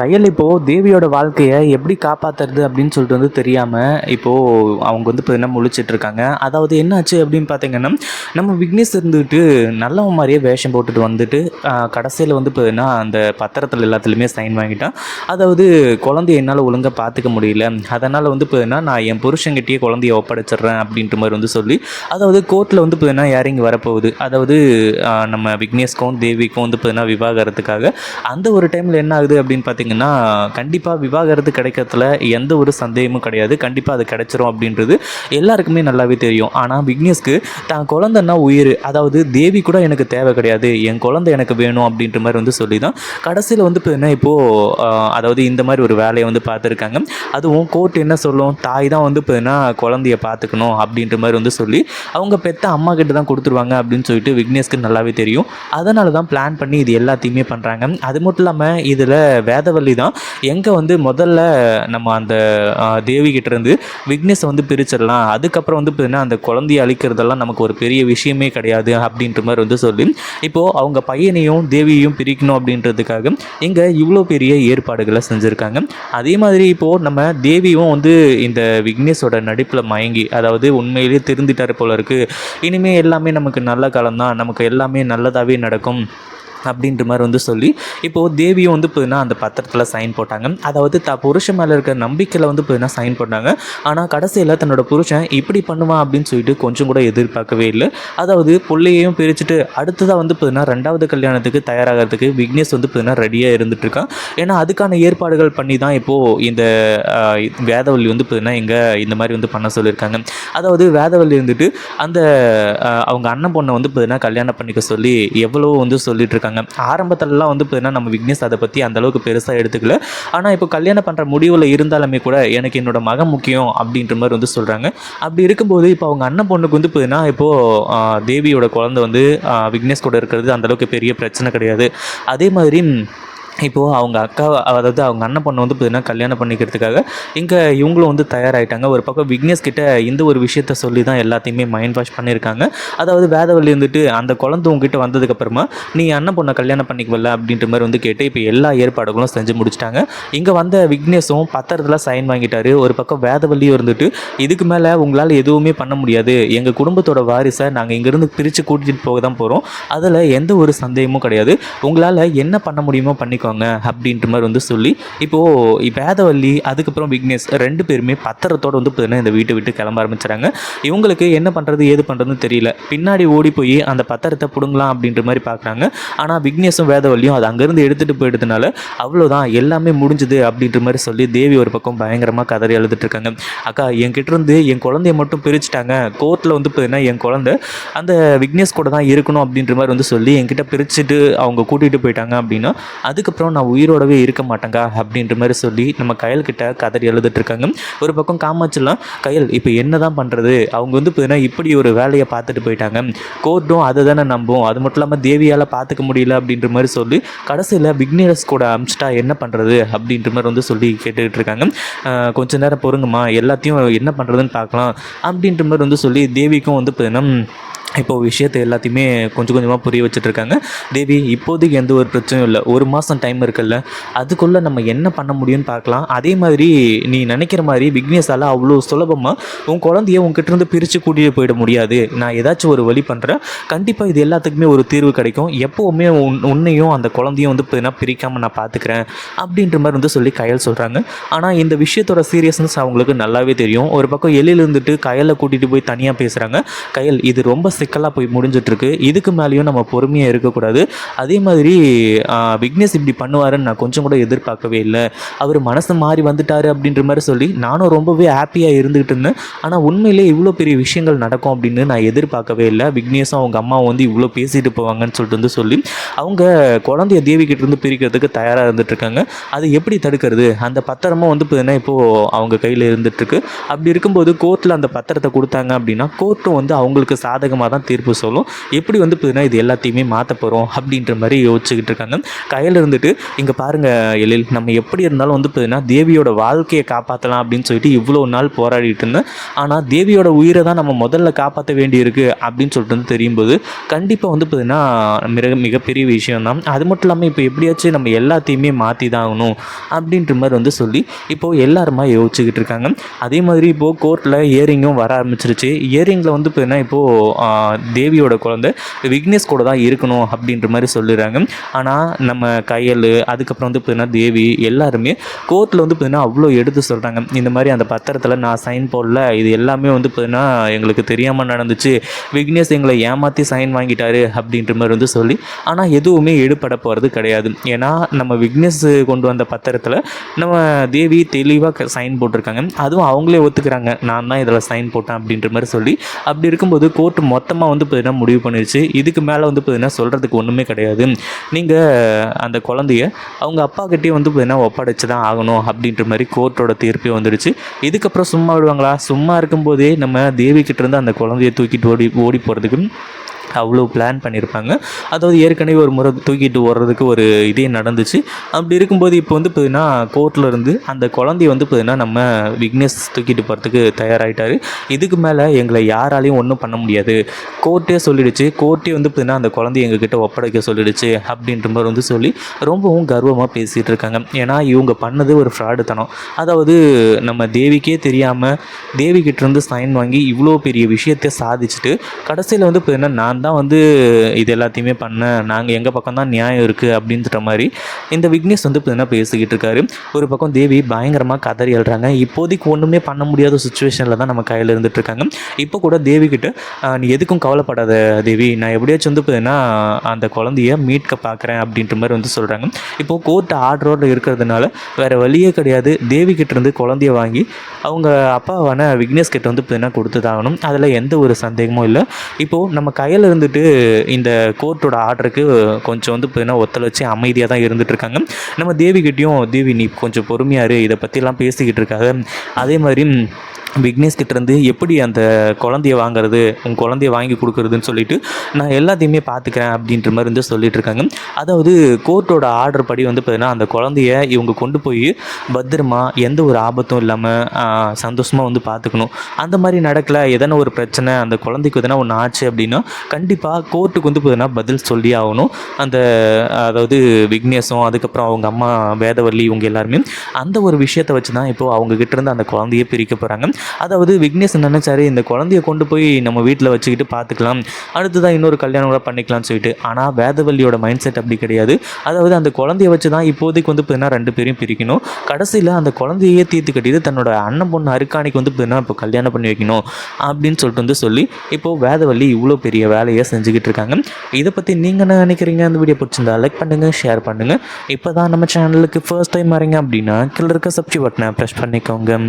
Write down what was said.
கையல் இப்போது தேவியோட வாழ்க்கையை எப்படி காப்பாற்றுறது அப்படின்னு சொல்லிட்டு வந்து தெரியாமல் இப்போது அவங்க வந்து இப்போ முழிச்சிட்டு இருக்காங்க. அதாவது என்னாச்சு அப்படின்னு பார்த்தீங்கன்னா நம்ம விக்னேஷ் இருந்துட்டு நல்லவன் மாதிரியே வேஷம் போட்டுட்டு வந்துட்டு கடைசியில் வந்து பார்த்தீங்கன்னா அந்த பத்திரத்தில் எல்லாத்துலேயுமே சைன் வாங்கிட்டான். அதாவது குழந்தைய என்னால் ஒழுங்காக பார்த்துக்க முடியல. அதனால் வந்து பார்த்தீங்கன்னா நான் என் புருஷங்கிட்டேயே குழந்தைய ஒப்படைச்சிடுறேன் அப்படின்ற மாதிரி வந்து சொல்லி அதாவது கோர்ட்டில் வந்து பார்த்தீங்கன்னா யாரிங்க வரப்போகுது? அதாவது நம்ம விக்னேஷ்க்கும் தேவிக்கும் வந்து பார்த்தீங்கன்னா விவாகரத்துக்காக அந்த ஒரு டைமில் என்ன ஆகுது அப்படின்னு பார்த்தீங்கன்னா கண்டிப்பாக விவாகரத்து கிடைக்கிறதுல எந்த ஒரு சந்தேகமும் கிடையாது. கண்டிப்பாக அது கிடைச்சிரும் அப்படின்றது எல்லாருக்குமே நல்லாவே தெரியும். ஆனால் விக்னேஷ்க்கு தான் குழந்தைன்னா உயிர். அதாவது தேவி கூட எனக்கு தேவை கிடையாது. என் குழந்தை எனக்கு வேணும் அப்படின்ற மாதிரி வந்து சொல்லி தான் கடைசியில் வந்து பார்த்தீங்கன்னா இப்போது அதாவது இந்த மாதிரி ஒரு வேலையை வந்து பார்த்துருக்காங்க. அதுவும் கோர்ட் என்ன சொல்லும்? தாய் தான் வந்து பார்த்தீங்கன்னா குழந்தைய பார்த்துக்கணும் அப்படின்ற மாதிரி வந்து சொல்லி அவங்க பெத்த அம்மா கிட்ட தான் கொடுத்துருவாங்க அப்படின்னு சொல்லிட்டு விக்னேஷ்க்கு நல்லாவே தெரியும். அதனால தான் பிளான் பண்ணி இது எல்லாத்தையுமே பண்ணுறாங்க அது மட்டும் இல்லாமல் இதில் வேதவல்லி தான். எங்கே வந்து முதல்ல நம்ம அந்த ஆ, தேவி கிட்ட இருந்து விக்னேஷை வந்து பிரிச்சிடலாம். அதுக்கப்புறம் வந்து பார்த்தீங்கன்னா அந்த குழந்தைய அழிக்கிறதெல்லாம் நமக்கு ஒரு பெரிய விஷயமே கிடையாது அப்படின்ற மாதிரி வந்து சொல்லி இப்போது அவங்க பையனையும் தேவியையும் பிரிக்கணும் அப்படின்றதுக்காக இங்கே இவ்வளோ பெரிய ஏற்பாடுகளை செஞ்சுருக்காங்க. அதே மாதிரி இப்போது நம்ம தேவியும் வந்து இந்த விக்னேஷோட நடிப்பில் மயங்கி அதாவது உண்மையிலேயே திருந்திட்டார் போல இருக்குது இனிமேல் எல்லாமே நமக்கு நல்ல காலம் தான் நமக்கு எல்லாமே நல்லதாகவே நடக்கும். அப்படின்ற மாதிரி வந்து சொல்லி இப்போது தேவியும் வந்து பார்த்தீங்கன்னா அந்த பத்திரத்தில் சைன் போட்டாங்க. அதாவது த புருஷன் மேலே இருக்கிற நம்பிக்கையில் வந்து பார்த்தீங்கன்னா சைன் போட்டாங்க. ஆனால் கடைசியில் தன்னோட புருஷன் இப்படி பண்ணுவான் அப்படின்னு சொல்லிட்டு கொஞ்சம் கூட எதிர்பார்க்கவே இல்லை. அதாவது பிள்ளையையும் பிரிச்சுட்டு அடுத்ததாக வந்து பார்த்தீங்கன்னா ரெண்டாவது கல்யாணத்துக்கு தயாராகிறதுக்கு விக்னேஷ் வந்து பார்த்தீங்கன்னா ரெடியாக இருந்துட்டுருக்கான் ஏன்னா அதுக்கான ஏற்பாடுகள் பண்ணி தான் இப்போது இந்த வேதவல்லி வந்து பார்த்தீங்கன்னா இங்கே இந்த மாதிரி வந்து பண்ண சொல்லியிருக்காங்க. அதாவது வேதவல்லி இருந்துட்டு அந்த அவங்க அண்ணன் பொண்ணை வந்து பார்த்தீங்கன்னா கல்யாணம் பண்ணிக்க சொல்லி எவ்வளோ வந்து சொல்லிட்டு இருக்காங்க. ஆரம்பத்துலலாம் வந்து பார்த்தீங்கன்னா நம்ம விக்னேஷ் அதை பற்றி அந்த அளவுக்கு பெருசாக எடுத்துக்கல. ஆனால் இப்போ கல்யாணம் பண்ணுற முடிவில் இருந்தாலுமே கூட எனக்கு என்னோட மகன் முக்கியம் அப்படின்ற மாதிரி வந்து சொல்கிறாங்க அப்படி இருக்கும்போது இப்போ அவங்க அண்ணன் பொண்ணுக்கு வந்து பார்த்தீங்கன்னா இப்போது தேவியோட குழந்தை வந்து விக்னேஷ் கூட இருக்கிறது அந்தளவுக்கு பெரிய பிரச்சனை கிடையாது. அதே மாதிரி இப்போது அவங்க அக்கா அதாவது அவங்க அண்ணன் பொண்ணை வந்து பார்த்தீங்கன்னா கல்யாணம் பண்ணிக்கிறதுக்காக இங்கே இவங்களும் வந்து தயாராகிட்டாங்க ஒரு பக்கம் விக்னேஷ் கிட்ட இந்த ஒரு விஷயத்த சொல்லி தான் எல்லாத்தையுமே மைண்ட் வாஷ் பண்ணியிருக்காங்க. அதாவது வேதவள்ளி வந்துட்டு அந்த குழந்தை உங்ககிட்ட வந்ததுக்கப்புறமா நீ அண்ணன் பொண்ணை கல்யாணம் பண்ணிக்குவல அப்படின்ற மாதிரி வந்து கேட்டு இப்போ எல்லா ஏற்பாடுகளும் செஞ்சு முடிச்சிட்டாங்க. இங்கே வந்த விக்னேஷும் பத்திரத்தில் சைன் வாங்கிட்டாரு. ஒரு பக்கம் வேதவள்ளியும் இருந்துட்டு இதுக்கு மேலே உங்களால் எதுவுமே பண்ண முடியாது. எங்கள் குடும்பத்தோட வாரிசை நாங்கள் இங்கேருந்து பிரித்து கூட்டிகிட்டு போக தான் போகிறோம் அதில் எந்த ஒரு சந்தேகமும் கிடையாது. உங்களால் என்ன பண்ண முடியுமோ பண்ணிக்கோங்க அப்படின்ற மாதிரி வந்து சொல்லி இப்போது வேதவல்லி அதுக்கப்புறம் விக்னேஷ் ரெண்டு பேருமே பத்திரத்தோடு வந்து பார்த்தீங்கன்னா இந்த வீட்டை விட்டு கிளம்ப ஆரம்பிச்சுறாங்க. இவங்களுக்கு என்ன பண்ணுறது ஏது பண்ணுறதுன்னு தெரியல. பின்னாடி ஓடி போய் அந்த பத்திரத்தை பிடுங்கலாம் அப்படின்ற மாதிரி பார்க்குறாங்க ஆனால் விக்னேஷும் வேதவல்லியும் அது அங்கேருந்து எடுத்துகிட்டு போயிட்டதுனால அவ்வளோதான் எல்லாமே முடிஞ்சுது அப்படின்ற மாதிரி சொல்லி தேவி ஒரு பக்கம் பயங்கரமாக கதறி எழுதிட்டுருக்காங்க அக்கா என்கிட்ட இருந்து என் குழந்தைய மட்டும் பிரிச்சுட்டாங்க. கோர்ட்டில் வந்து பார்த்தீங்கன்னா என் குழந்தை அந்த விக்னேஷ் கூட தான் இருக்கணும் அப்படின்ற மாதிரி வந்து சொல்லி என்கிட்ட பிரிச்சுட்டு அவங்க கூட்டிகிட்டு போயிட்டாங்க அப்படின்னா அதுக்கப்புறம் நான் உயிரோடவே இருக்க மாட்டேங்க அப்படின்ற மாதிரி சொல்லி நம்ம கையல்கிட்ட கதறி எழுதிட்டு இருக்காங்க. ஒரு பக்கம் காமாச்செல்லாம் கையல் இப்போ என்ன தான் பண்ணுறது அவங்க வந்து பார்த்தீங்கன்னா இப்படி ஒரு வேலையை பார்த்துட்டு போயிட்டாங்க. கோர்ட்டும் அதை தானே நம்பும். அது மட்டும் இல்லாமல் தேவியால் பார்த்துக்க முடியல அப்படின்ற மாதிரி சொல்லி கடைசியில் விக்னேஷ் கூட அமிச்சிட்டா என்ன பண்ணுறது அப்படின்ற மாதிரி வந்து சொல்லி கேட்டுக்கிட்டு இருக்காங்க. கொஞ்ச நேரம் பொறுங்கம்மா. எல்லாத்தையும் என்ன பண்ணுறதுன்னு பார்க்கலாம் அப்படின்ற மாதிரி வந்து சொல்லி தேவிக்கும் வந்து பார்த்தீங்கன்னா இப்போது விஷயத்தை எல்லாத்தையுமே கொஞ்சம் கொஞ்சமாக புரிய வச்சுட்ருக்காங்க. தேவி இப்போதைக்கு எந்த ஒரு பிரச்சனையும் இல்லை. ஒரு மாதம் டைம் இருக்குல்ல. அதுக்குள்ளே நம்ம என்ன பண்ண முடியும்னு பார்க்கலாம். அதே மாதிரி நீ நினைக்கிற மாதிரி விக்னேஷால் அவ்வளோ சுலபமாக உன் குழந்தைய உன்கிட்ட இருந்து பிரித்து கூட்டிகிட்டு போயிட முடியாது. நான் ஏதாச்சும் ஒரு வழி பண்ணுறேன் கண்டிப்பாக இது எல்லாத்துக்குமே ஒரு தீர்வு கிடைக்கும். எப்போவுமே உன் உன்னையும் அந்த குழந்தையும் வந்து பார்த்தீங்கன்னா பிரிக்காமல் நான் பார்த்துக்கிறேன் அப்படின்ற மாதிரி வந்து சொல்லி கயல் சொல்கிறாங்க ஆனால் இந்த விஷயத்தோட சீரியஸ்னஸ் அவங்களுக்கு நல்லாவே தெரியும். ஒரு பக்கம் எழில் இருந்துட்டு கயலை கூட்டிகிட்டு போய் தனியாக பேசுகிறாங்க கயல் இது ரொம்ப சிக்கலாக போய் முடிஞ்சிட்ருக்கு. இதுக்கு மேலேயும் நம்ம பொறுமையாக இருக்கக்கூடாது. அதே மாதிரி விக்னேஷ் இப்படி பண்ணுவாருன்னு நான் கொஞ்சம் கூட எதிர்பார்க்கவே இல்லை. அவர் மனசு மாறி வந்துட்டார் அப்படின்ற மாதிரி சொல்லி நானும் ரொம்பவே ஹாப்பியாக இருந்துகிட்டு இருந்தேன். ஆனால் உண்மையிலே இவ்வளோ பெரிய விஷயங்கள் நடக்கும் அப்படின்னு நான் எதிர்பார்க்கவே இல்லை. விக்னேஷும் அவங்க அம்மாவும் வந்து இவ்வளோ பேசிட்டு போவாங்கன்னு சொல்லிட்டு வந்து சொல்லி அவங்க குழந்தைய தேவி இருந்து பிரிக்கிறதுக்கு தயாராக இருந்துட்டுருக்காங்க அது எப்படி தடுக்கிறது? அந்த பத்திரமும் வந்து பார்த்தீங்கன்னா இப்போது அவங்க கையில் இருந்துட்டு அப்படி இருக்கும்போது கோர்ட்டில் அந்த பத்திரத்தை கொடுத்தாங்க அப்படின்னா கோர்ட்டும் வந்து அவங்களுக்கு சாதகமாக தான் தீர்ப்பு சொல்லும். எப்படி வந்து பார்த்தீங்கன்னா இது எல்லாத்தையுமே மாற்ற போகிறோம் அப்படின்ற மாதிரி யோசிச்சுக்கிட்டு இருக்காங்க. கையில் இருந்துட்டு இங்கே பாருங்கள் எழில் நம்ம எப்படி இருந்தாலும் வந்து பார்த்தீங்கன்னா தேவியோட வாழ்க்கையை காப்பாற்றலாம் அப்படின்னு சொல்லிட்டு இவ்வளோ நாள் போராடிட்டு இருந்தேன். ஆனால் தேவியோட உயிரை தான் நம்ம முதல்ல காப்பாற்ற வேண்டியிருக்கு அப்படின்னு சொல்லிட்டு வந்து தெரியும்போது கண்டிப்பாக வந்து பார்த்தீங்கன்னா மிக மிகப்பெரிய விஷயம் தான் அது மட்டும் இல்லாமல் இப்போ எப்படியாச்சும் நம்ம எல்லாத்தையுமே மாற்றி தான் ஆகணும் அப்படின்ற மாதிரி வந்து சொல்லி இப்போது எல்லாருமா யோசிச்சுக்கிட்டு இருக்காங்க. அதே மாதிரி இப்போது கோர்ட்டில் இயரிங்கும் வர ஆரம்பிச்சிருச்சு. இயரிங்கில் வந்து பார்த்தீங்கன்னா இப்போது தேவியோட குழந்தை விக்னேஷ் கூட தான் இருக்கணும் அப்படின்ற மாதிரி சொல்லிடுறாங்க ஆனால் நம்ம கையல் அதுக்கப்புறம் வந்து பார்த்தீங்கன்னா தேவி எல்லாருமே கோர்ட்டில் வந்து பார்த்தீங்கன்னா அவ்வளோ எடுத்து சொல்கிறாங்க இந்த மாதிரி அந்த பத்திரத்தில் நான் சைன் போடல இது எல்லாமே வந்து பார்த்தீங்கன்னா எங்களுக்கு தெரியாமல் நடந்துச்சு. விக்னேஷ் எங்களை ஏமாற்றி சைன் வாங்கிட்டாரு அப்படின்ற மாதிரி வந்து சொல்லி ஆனால் எதுவுமே எடுபட போகிறது கிடையாது. ஏன்னா நம்ம விக்னேஷ் கொண்டு வந்த பத்திரத்தில் நம்ம தேவி தெளிவாக சைன் போட்டிருக்காங்க. அதுவும் அவங்களே ஒத்துக்கிறாங்க. நான் தான் இதில் சைன் போட்டேன் அப்படின்ற மாதிரி சொல்லி அப்படி இருக்கும்போது கோர்ட் மொத்த மொத்தமாக வந்து பார்த்தீங்கன்னா முடிவு பண்ணிருச்சு. இதுக்கு மேலே வந்து பார்த்தீங்கன்னா சொல்கிறதுக்கு ஒன்றுமே கிடையாது. நீங்கள் அந்த குழந்தைய அவங்க அப்பா கிட்டே வந்து பார்த்திங்கன்னா ஒப்படைச்சு தான் ஆகணும் அப்படின்ற மாதிரி கோர்ட்டோட தீர்ப்பே வந்துடுச்சு. இதுக்கப்புறம் சும்மா விடுவாங்களா? சும்மா இருக்கும்போதே நம்ம தேவி கிட்டேருந்து அந்த குழந்தைய தூக்கிட்டு ஓடி ஓடி போகிறதுக்கு அவ்வளோ பிளான் பண்ணியிருப்பாங்க அதாவது ஏற்கனவே ஒரு முறை தூக்கிட்டு ஓடுறதுக்கு ஒரு இதே நடந்துச்சு. அப்படி இருக்கும்போது இப்போ வந்து பார்த்தீங்கன்னா கோர்ட்டில் இருந்து அந்த குழந்தைய வந்து பார்த்தீங்கன்னா நம்ம விக்னேஷ் தூக்கிட்டு போகிறதுக்கு தயாராகிட்டார் இதுக்கு மேலே எங்களை யாராலையும் ஒன்றும் பண்ண முடியாது. கோர்ட்டே சொல்லிடுச்சு. கோர்ட்டே வந்து பார்த்தீங்கன்னா அந்த குழந்தைய எங்ககிட்ட ஒப்படைக்க சொல்லிடுச்சு அப்படின்ற மாதிரி வந்து சொல்லி ரொம்பவும் கர்வமாக பேசிகிட்டு இருக்காங்க. ஏன்னா இவங்க பண்ணது ஒரு ஃப்ராடுத்தனம் அதாவது நம்ம தேவிக்கே தெரியாமல் தேவிக்கிட்டேருந்து சைன் வாங்கி இவ்வளோ பெரிய விஷயத்தை சாதிச்சுட்டு கடைசியில் வந்து பார்த்தீங்கன்னா நான் தான் வந்து இது எல்லாத்தையுமே பண்ணேன் நாங்கள் எங்கள் பக்கம் தான் நியாயம் இருக்குது அப்படின்ற மாதிரி இந்த விக்னேஷ் வந்து என்ன பேசிக்கிட்டு இருக்காரு? ஒரு பக்கம் தேவி பயங்கரமாக கதறி எழுறாங்க இப்போதைக்கு ஒன்றுமே பண்ண முடியாத சுச்சுவேஷனில் தான் நம்ம கையில் இருந்துட்டு இருக்காங்க. இப்போ கூட தேவி கிட்ட நீ எதுக்கும் கவலைப்படாத தேவி. நான் எப்படியாச்சும் வந்து பார்த்தீங்கன்னா அந்த குழந்தைய மீட்க பார்க்குறேன் அப்படின்ற மாதிரி வந்து சொல்கிறாங்க இப்போது கோர்ட் ஆர்டரோடு இருக்கிறதுனால வேறு வழியே கிடையாது. தேவி கிட்டேருந்து குழந்தைய வாங்கி அவங்க அப்பாவான விக்னேஷ் கிட்ட வந்து பார்த்தீங்கன்னா கொடுத்து தாகணும் அதில் எந்த ஒரு சந்தேகமும் இல்லை. இப்போது நம்ம கையில் இருந்துட்டு இந்த கோர்ட்டோட ஆர்டருக்கு கொஞ்சம் வந்து பார்த்தீங்கன்னா ஒத்துழைச்சி அமைதியாக தான் இருந்துட்டு இருக்காங்க. நம்ம தேவி கிட்டேயும் தேவி நீ கொஞ்சம் பொறுமையாரு இதை பற்றிலாம் பேசிக்கிட்டு இருக்காங்க. அதே மாதிரி விக்னேஷ் கிட்டேருந்து எப்படி அந்த குழந்தைய வாங்குறது உன் குழந்தைய வாங்கி கொடுக்குறதுன்னு சொல்லிட்டு நான் எல்லாத்தையுமே பார்த்துக்கிறேன் அப்படின்ற மாதிரி வந்து சொல்லிட்டு இருக்காங்க. அதாவது கோர்ட்டோட ஆர்டர் படி வந்து பார்த்தீங்கன்னா அந்த குழந்தைய இவங்க கொண்டு போய் பத்திரமா எந்த ஒரு ஆபத்தும் இல்லாமல் சந்தோஷமாக வந்து பார்த்துக்கணும். அந்த மாதிரி நடக்கல எதனா ஒரு பிரச்சனை அந்த குழந்தைக்கு எதனா ஒன்று ஆச்சு அப்படின்னா கண்டிப்பாக கோர்ட்டுக்கு வந்து பார்த்தீங்கன்னா பதில் சொல்லி ஆகணும். அந்த அதாவது விக்னேஷும் அதுக்கப்புறம் அவங்க அம்மா வேதவல்லி இவங்க எல்லாருமே அந்த ஒரு விஷயத்தை வச்சு தான் இப்போது அவங்க அந்த குழந்தைய பிரிக்க போகிறாங்க அதாவது விக்னேஷ் நினச்சாரு? இந்த குழந்தைய கொண்டு போய் நம்ம வீட்டில் வச்சுக்கிட்டு பார்த்துக்கலாம் அடுத்ததான் இன்னொரு கல்யாணம் கூட பண்ணிக்கலாம்னு சொல்லிட்டு. ஆனால் வேதவல்லியோட மைண்ட் செட் அப்படி கிடையாது. அதாவது அந்த குழந்தைய வச்சு தான் இப்போதைக்கு வந்து பார்த்தீங்கன்னா ரெண்டு பேரையும் பிரிக்கணும். கடைசியில் அந்த குழந்தையே தீர்த்து கட்டிட்டு தன்னோட அண்ணன் பொண்ணு அருக்காணிக்கு வந்து பார்த்தீங்கன்னா இப்போ கல்யாணம் பண்ணி வைக்கணும் அப்படின்னு சொல்லிட்டு வந்து சொல்லி இப்போது வேதவல்லி இவ்வளோ பெரிய வேலையை செஞ்சுக்கிட்டு இருக்காங்க. இதை பற்றி நீங்கள் என்ன நினைக்கிறீங்க? அந்த வீடியோ பிடிச்சிருந்தா லைக் பண்ணுங்கள் ஷேர் பண்ணுங்கள் இப்போ தான் நம்ம சேனலுக்கு ஃபர்ஸ்ட் டைம் வரீங்க அப்படின்னா கீழே இருக்க சப்ஸ்கிரைப் பட்டனை ப்ரெஸ் பண்ணிக்கோங்க.